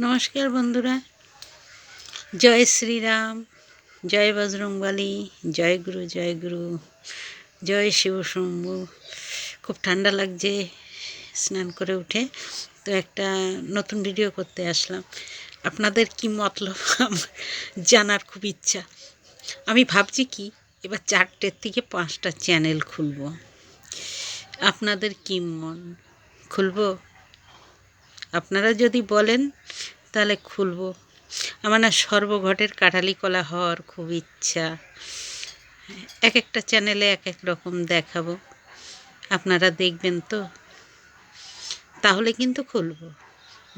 নমস্কার বন্ধুরা। জয় শ্রীরাম, জয় বজরংবলী, জয় গুরু জয় গুরু, জয় শিব শম্ভু। খুব ঠান্ডা লাগছে স্নান করে উঠে। তো একটা নতুন ভিডিও করতে আসলাম। আপনাদের কি মতলব? জানার খুব ইচ্ছা। আমি ভাবছি কি, এবার চারটের থেকে পাঁচটা চ্যানেল খুলব। আপনাদের কি মন? খুলবো? আপনারা যদি বলেন, তাহলে খুলব। আমার না সর্বঘটের কাঠালি কলা হওয়ার খুব ইচ্ছা। এক একটা চ্যানেলে এক এক রকম দেখাবো। আপনারা দেখবেন তো? তাহলে কিন্তু খুলব।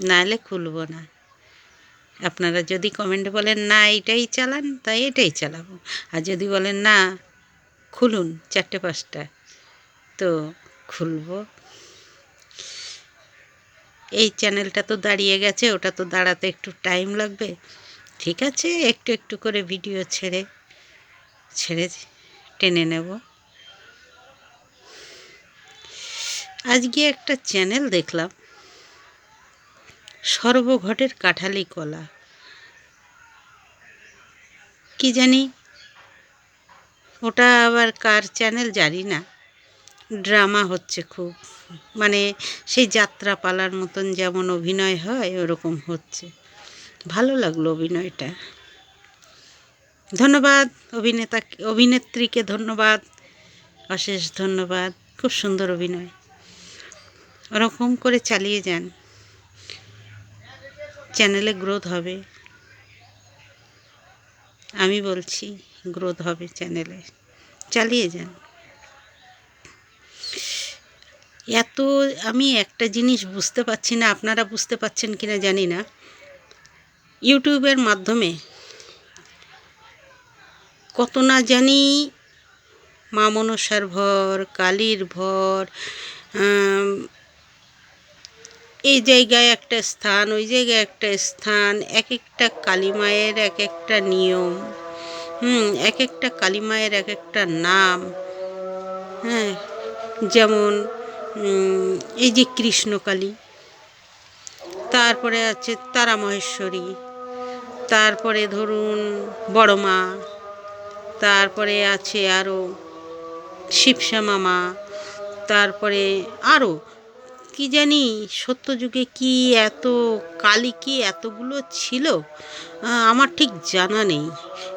নাহলে খুলব না। আপনারা যদি কমেন্টে বলেন, না, এটাই চালান, তাই এটাই চালাবো। আর যদি বলেন, না, খুলুন, চারটে পাঁচটা। তো খুলবো। এই চ্যানেলটা তো দাঁড়িয়ে গেছে, ওটা তো দাঁড়াতে একটু টাইম লাগবে। ঠিক আছে, একটু একটু করে ভিডিও ছেড়ে ছেড়ে টেনে নেব। আজকে একটা চ্যানেল দেখলাম, সর্বঘটের কাঠালি কলা। কি জানি, ওটা আবার কার চ্যানেল জানি না, ড্রামা হচ্ছে খুব। মানে সেই যাত্রা পালার মতন যেমন অভিনয় হয়, ওরকম হচ্ছে। ভালো লাগল অভিনয়টা। ধন্যবাদ অভিনেতা, অভিনেত্রীকে ধন্যবাদ, অশেষ ধন্যবাদ। খুব সুন্দর অভিনয়। ওরকম করে চালিয়ে যান। চ্যানেলে গ্রোথ হবে। আমি বলছি, গ্রোথ হবে চ্যানেলে। চালিয়ে যান। এত আমি একটা জিনিস বুঝতে পারছি না, আপনারা বুঝতে পারছেন কি না জানি না। ইউটিউবের মাধ্যমে কত না জানি মা মনসার ভর, কালীর ভর এই জায়গায় একটা স্থান, ওই জায়গায় একটা স্থান এক একটা কালী মায়ের এক একটা নিয়ম, হুম এক একটা কালী মায়ের এক একটা নাম হ্যাঁ যেমন এই যে কৃষ্ণকালী, তারপরে আছে তারা মহেশ্বরী তারপরে ধরুন বড় মা তারপরে আছে আরও শিবশ্যামা মা তারপরে আরও কি জানি সত্যযুগে কি এত কালী কি এতগুলো ছিল? আমার ঠিক জানা নেই।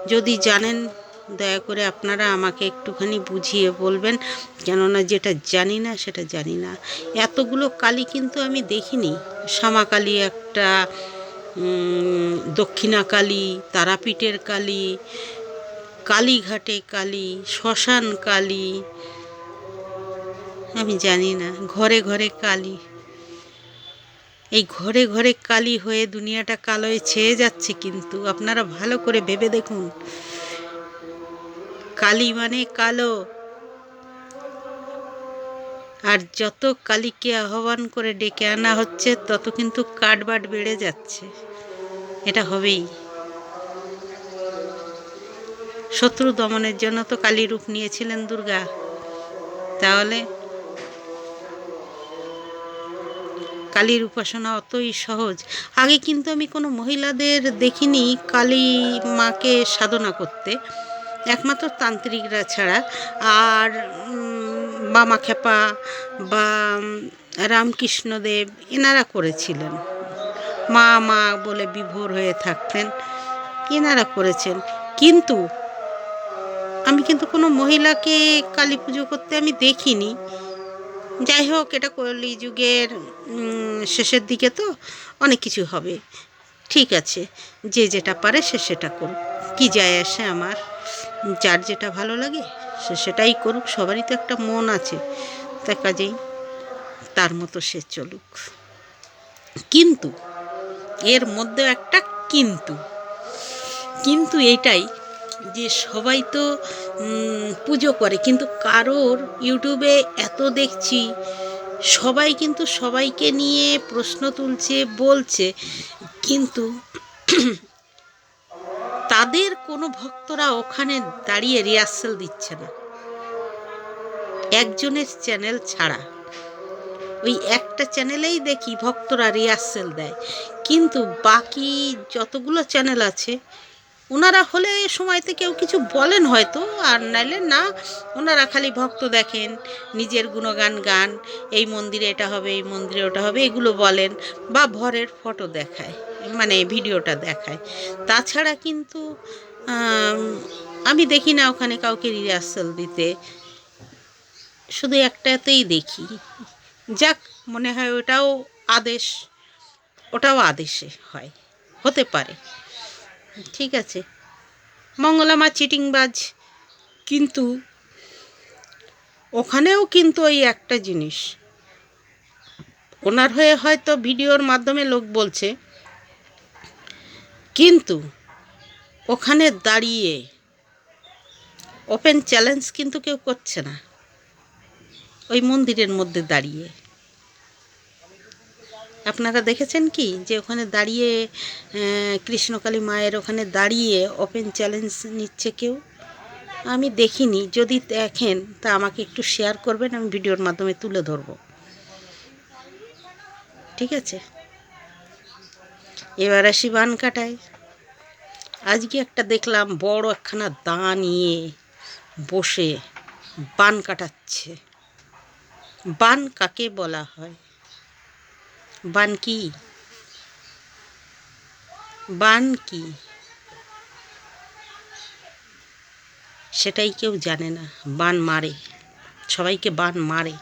যদি জানেন দয়া করে আপনারা আমাকে একটুখানি বুঝিয়ে বলবেন, কেননা যেটা জানি না সেটা জানি না। এতগুলো কালী কিন্তু আমি দেখিনি। শ্যামা কালী একটা দক্ষিণা কালী তারাপীঠের কালী, কালীঘাটে কালী, শ্মশান কালী, আমি জানি না, ঘরে ঘরে কালী। এই ঘরে ঘরে কালী হয়ে দুনিয়াটা কালোয় ছেয়ে যাচ্ছে কিন্তু, আপনারা ভালো করে ভেবে দেখুন। কালী মানে কালো। আর যত কালীকে আহ্বান করে ডেকে আনা হচ্ছে, তত কিন্তু কাঠবাট বেড়ে যাচ্ছে। এটা হবেই। শত্রু দমনের জন্য তো কালী রূপ নিয়েছিলেন দুর্গা। তাহলে কালীর উপাসনা অতই সহজ। আগে কিন্তু আমি কোনো মহিলাদের দেখিনি কালী মাকে সাধনা করতে। একমাত্র তান্ত্রিকরা ছাড়া। আর বামা খেপা বা রামকৃষ্ণদেব এনারা করেছিলেন। মা মা বলে বিভোর হয়ে থাকতেন, এনারা করেছেন। কিন্তু আমি কিন্তু কোনো মহিলাকে কালী পুজো করতে আমি দেখিনি। যাই হোক, এটা কলি যুগের শেষের দিকে তো অনেক কিছু হবে। ঠিক আছে, যে যেটা পারে সে সেটা করুক। কী যায় আসে আমার? যার যেটা ভালো লাগে, সে সেটাই করুক, সবারই তো একটা মন আছে। তা কাজেই তার মতো সে চলুক। কিন্তু এর মধ্যে একটা কিন্তু। কিন্তু এইটাই যে সবাই তো পুজো করে, কিন্তু কারোর ইউটিউবে এত দেখছি, সবাই কিন্তু সবাইকে নিয়ে প্রশ্ন তুলছে, বলছে, কিন্তু তাদের কোনো ভক্তরা ওখানে দাঁড়িয়ে রিহার্সেল দিচ্ছে না। একজনের চ্যানেল ছাড়া। ওই একটা চ্যানেলেই দেখি ভক্তরা রিহার্সেল দেয়। কিন্তু বাকি যতগুলো চ্যানেল আছে, ওনারা হলে সময়তে কেউ কিছু বলেন হয়তো, আর নাইলে না, ওনারা খালি ভক্ত দেখেন, নিজের গুণগান গান, এই মন্দিরে এটা হবে, এই মন্দিরে ওটা হবে, এগুলো বলেন বা ভরের ফটো দেখায়। মানে ভিডিওটা দেখায়। তাছাড়া কিন্তু, আমি দেখি না ওখানে কাউকে রিহার্সাল দিতে। শুধু একটাতেই দেখি। যাক, মনে হয় ওটাও আদেশ, ওটাও আদেশে হয়। হতে পারে। ঠিক আছে। মঙ্গলামা চিটিংবাজ, কিন্তু ওখানেও কিন্তু ওই একটা জিনিস। ওনার হয়ে হয়তো ভিডিওর মাধ্যমে লোক বলছে কিন্তু ওখানে দাঁড়িয়ে ওপেন চ্যালেঞ্জ কিন্তু কেউ করছে না। ওই মন্দিরের মধ্যে দাঁড়িয়ে। আপনারা দেখেছেন কি যে ওখানে দাঁড়িয়ে কৃষ্ণকালী মায়ের ওখানে দাঁড়িয়ে ওপেন চ্যালেঞ্জ নিচ্ছে কেউ? আমি দেখিনি। যদি দেখেন, তা আমাকে একটু শেয়ার করবেন, আমি ভিডিওর মাধ্যমে তুলে ধরবো। ঠিক আছে? এবার আসি বান কাটায়। আজকে একটা দেখলাম বড় একখানা দা নিয়ে বসে বান কাটাচ্ছে। বান কাকে বলা হয়? বান কি? বান কি? সেটাই কেউ জানে না। বান মারে। সবাইকে বান মারে।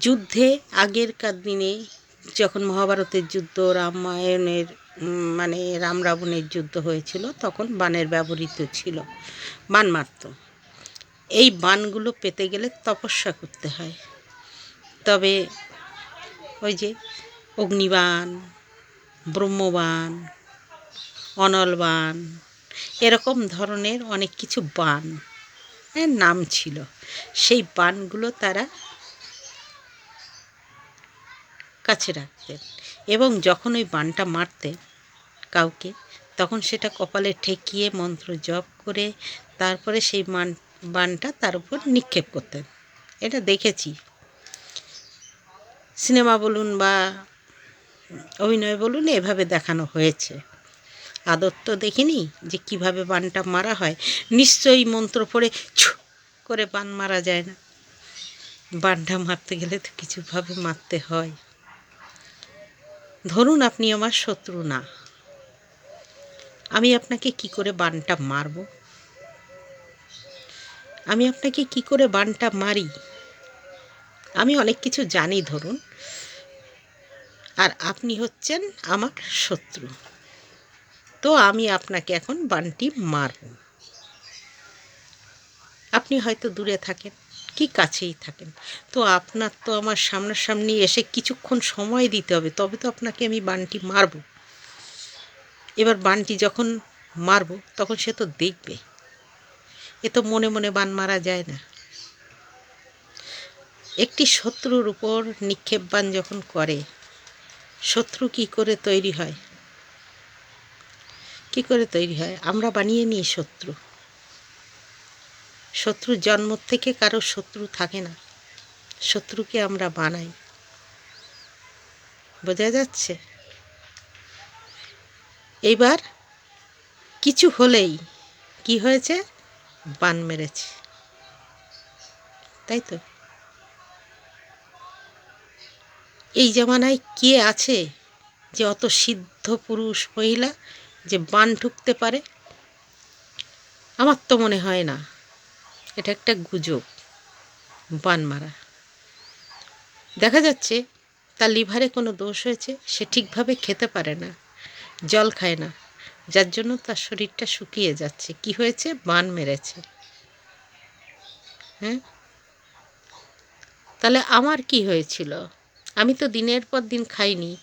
যুদ্ধে আগেরকার দিনে যখন মহাভারতের যুদ্ধ, রামায়ণের মানে রাম রাবণের যুদ্ধ হয়েছিল, তখন বানের ব্যবহৃত ছিল, বান মারত। এই বানগুলো পেতে গেলে তপস্যা করতে হয়। তবে ওই যে অগ্নিবান, ব্রহ্মবান, অনলবান, এরকম ধরনের অনেক কিছু বান এর নাম ছিল। সেই বানগুলো তারা কাছে রাখতেন এবং যখন ওই বানটা মারতেন কাউকে, তখন সেটা কপালে ঠেকিয়ে মন্ত্র জপ করে তারপরে সেই মান, বানটা তার উপর নিক্ষেপ করতেন। এটা দেখেছি। সিনেমা বলুন বা অভিনয় বলুন, এভাবে দেখানো হয়েছে। আদর তো দেখিনি যে কীভাবে বানটা মারা হয়। নিশ্চয়ই মন্ত্র পড়ে ছু করে বান মারা যায় না। বানটা মারতে গেলে তো কিছুভাবে মারতে হয়। ধরুন আপনি আমার শত্রু না, আমি আপনাকে কি করে বানটা মারব? আমি আপনাকে কি করে বানটা মারি? আমি অনেক কিছু জানি ধরুন, আর আপনি হচ্ছেন আমার শত্রু। তো আমি আপনাকে এখন বানটি মারব। আপনি হয়তো দূরে থাকেন। কি কাছেই থাকেন? তো আপনার তো আমার সামনাসামনি এসে কিছুক্ষণ সময় দিতে হবে, তবে তো আপনাকে আমি বানটি মারব। এবার বানটি যখন মারব, তখন সে তো দেখবে। এ তো মনে মনে বান মারা যায় না। একটি শত্রুর উপর নিক্ষেপ বান যখন করে, শত্রু কি করে তৈরি হয়? কি করে তৈরি হয়? আমরা বানিয়ে নিই শত্রু। শত্রু জন্ম থেকে কারও শত্রু থাকে না। শত্রুকে আমরা বানাই। বোঝা যাচ্ছে? এইবার কিছু হলেই কি হয়েছে? বান মেরেছে। তাই তো? এই জামানায় কে আছে যে অত সিদ্ধ পুরুষ মহিলা যে বান ঢুকতে পারে? আমার তো মনে হয় না। এটা একটা গুজব, বান মারা। দেখা যাচ্ছে তার লিভারে কোনো দোষ হয়েছে, সে ঠিকভাবে খেতে পারে না, জল খায় না, যার জন্য তার শরীরটা শুকিয়ে যাচ্ছে। কি হয়েছে? বান মেরেছে। হ্যাঁ? তাহলে আমার কি হয়েছিল? আমি তো দিনের পর দিন খাইনি।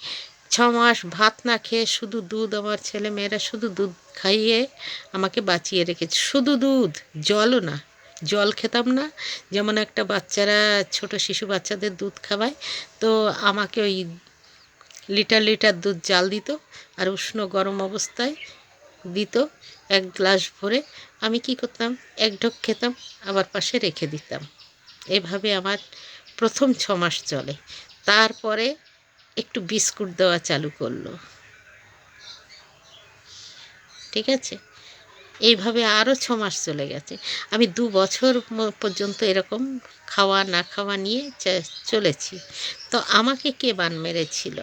ছ মাস ভাত না খেয়ে শুধু দুধ, আমার ছেলে মেয়েরা শুধু দুধ খাইয়ে আমাকে বাঁচিয়ে রেখেছে। শুধু দুধ, জলও না। জল খেতাম না। যেমন একটা বাচ্চারা, ছোট শিশু বাচ্চাদের দুধ খাওয়ায়, তো আমাকে ওই লিটার লিটার দুধ জাল দিত আর উষ্ণ গরম অবস্থায় দিত এক গ্লাস ভরে। আমি কি করতাম? এক ঢোক খেতাম, আবার পাশে রেখে দিতাম। এভাবে আমার প্রথম ছ মাস চলে। তারপরে একটু বিস্কুট দেওয়া চালু করল। ঠিক আছে? এইভাবে আরও ছ মাস চলে গেছে। আমি দু বছর পর্যন্ত এরকম খাওয়া না খাওয়া নিয়ে চলেছি। তো আমাকে কে বান মেরেছিল?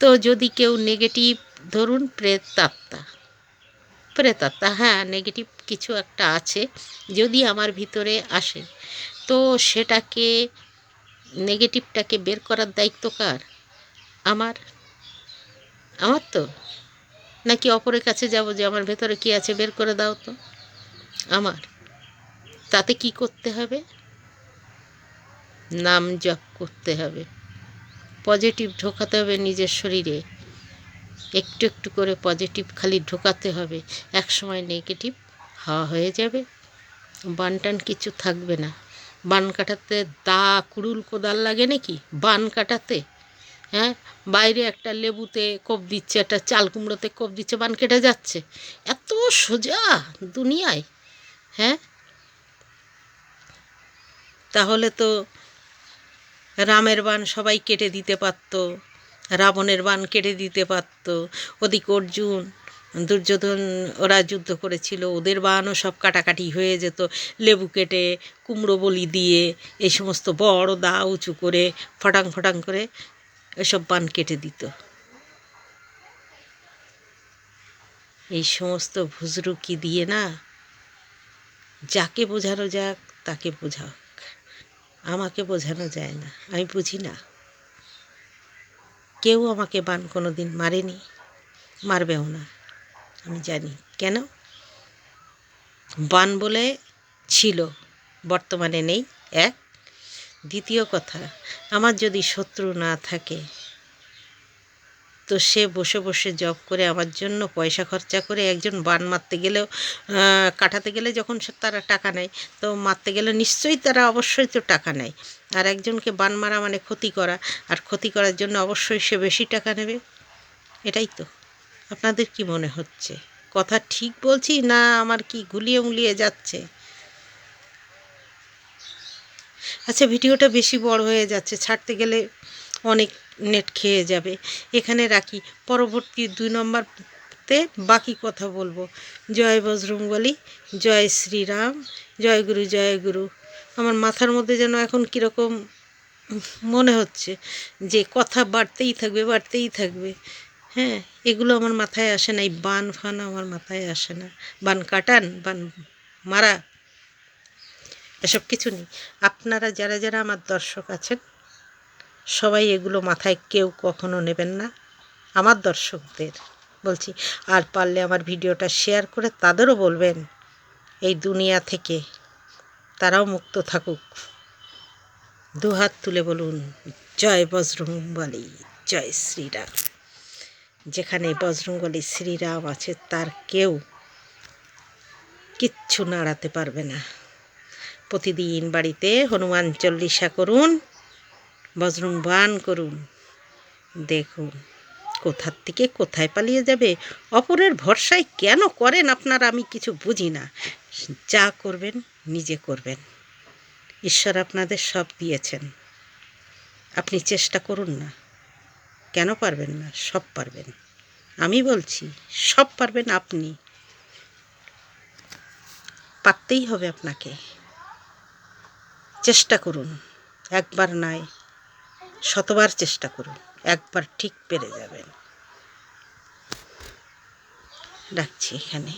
তো যদি কেউ নেগেটিভ ধরুন প্রেতাত্মা। প্রেতাত্মা হ্যাঁ নেগেটিভ কিছু একটা আছে, যদি আমার ভিতরে আসে, তো সেটাকে নেগেটিভটাকে বের করার দায়িত্ব কার? আমার? আমার তো। নাকি অপরের কাছে যাব যে আমার ভেতরে কি আছে? বের করে দাও তো। আমার। তাতে কি করতে হবে? নাম জপ করতে হবে। পজিটিভ ঢোকাতে হবে নিজের শরীরে। একটু একটু করে পজিটিভ খালি ঢোকাতে হবে। এক সময় নেগেটিভ হাওয়া হয়ে যাবে। বান টান কিছু থাকবে না। বান কাটাতে দা কুড়ুল কোদাল লাগে নাকি? বান কাটাতে। হ্যাঁ? বাইরে একটা লেবুতে কোপ দিচ্ছে, একটা চাল কুমড়োতে কোপ দিচ্ছে, বান কেটে যাচ্ছে। এত সোজা দুনিয়ায় হ্যাঁ? তাহলে তো রামের বান সবাই কেটে দিতে পারত, রাবণের বান কেটে দিতে পারত। ওদিক অর্জুন, দুর্যোধন, ওরা যুদ্ধ করেছিল, ওদের বানও সব কাটাকাটি হয়ে যেত। লেবু কেটে, কুমড়ো বলি দিয়ে, এই সমস্ত বড় দা উঁচু করে, ফটাং ফটাং করে এসব বান কেটে দিত। এই সমস্ত ভুজরুকি দিয়ে না যাকে বোঝানো যাক, তাকে বোঝাক। আমাকে বোঝানো যায় না, আমি বুঝি না। কেউ আমাকে বান কোনো দিন মারেনি, মারবেও না, আমি জানি। কেন? বান বলে ছিল, বর্তমানে নেই, এক। দ্বিতীয় কথা, আমার যদি শত্রু না থাকে, তো সে বসে বসে জব করে আমার জন্য পয়সা খরচা করে একজন বান মারতে গেলেও কাটাতে গেলে যখন তারা টাকা নেয়, তো মারতে গেলে নিশ্চয়ই তারা অবশ্যই তো টাকা নেয়। আর একজনকে বান মারা মানে ক্ষতি করা, আর ক্ষতি করার জন্য অবশ্যই সে বেশি টাকা নেবে। এটাই তো। আপনাদের কি মনে হচ্ছে? কথা ঠিক বলছি না আমার কি গুলিয়ে মুলিয়ে যাচ্ছে? আচ্ছা ভিডিওটা বেশি বড় হয়ে যাচ্ছে, ছাড়তে গেলে অনেক নেট খেয়ে যাবে। এখানে রাখি, পরবর্তী দুই নম্বরতে বাকি কথা বলব। জয় বজরংবলী, জয় শ্রীরাম, জয় গুরু জয় গুরু। আমার মাথার মধ্যে যেন এখন কীরকম মনে হচ্ছে যে কথা বাড়তেই থাকবে বাড়তেই থাকবে। হ্যাঁ এগুলো আমার মাথায় আসে না, এই বান ফান আমার মাথায় আসে না। বান কাটান, বান মারা। এসব কিছু নেই। আপনারা যারা যারা আমার দর্শক আছেন, সবাই এগুলো মাথায় কেউ কখনো নেবেন না। আমার দর্শকদের বলছি, আর পারলে আমার ভিডিওটা শেয়ার করে তাদেরও বলবেন, এই দুনিয়া থেকে তারাও মুক্ত থাকুক। দু হাত তুলে বলুন, জয় বজরংবলী, জয় শ্রীরাম। যেখানে বজরংবলী শ্রীরাম আছে, তার কেউ কিচ্ছু নাড়াতে পারবে না। প্রতিদিন বাড়িতে হনুমান চল্লিশা করুন, বজরং বান করুন। দেখুন, কোথার থেকে কোথায় পালিয়ে যাবে, অপরের ভরসায় কেন করেন আপনারা আমি কিছু বুঝি না। যা করবেন, নিজে করবেন। ঈশ্বর আপনাদের সব দিয়েছেন। আপনি চেষ্টা করুন না। কেন পারবেন না? সব পারবেন। আমি বলছি, সব পারবেন আপনি। পারতেই হবে আপনাকে। চেষ্টা করুন। একবার নয় শতবার চেষ্টা করুন। একবার ঠিক পেরে যাবেন। রাখছি এখানে।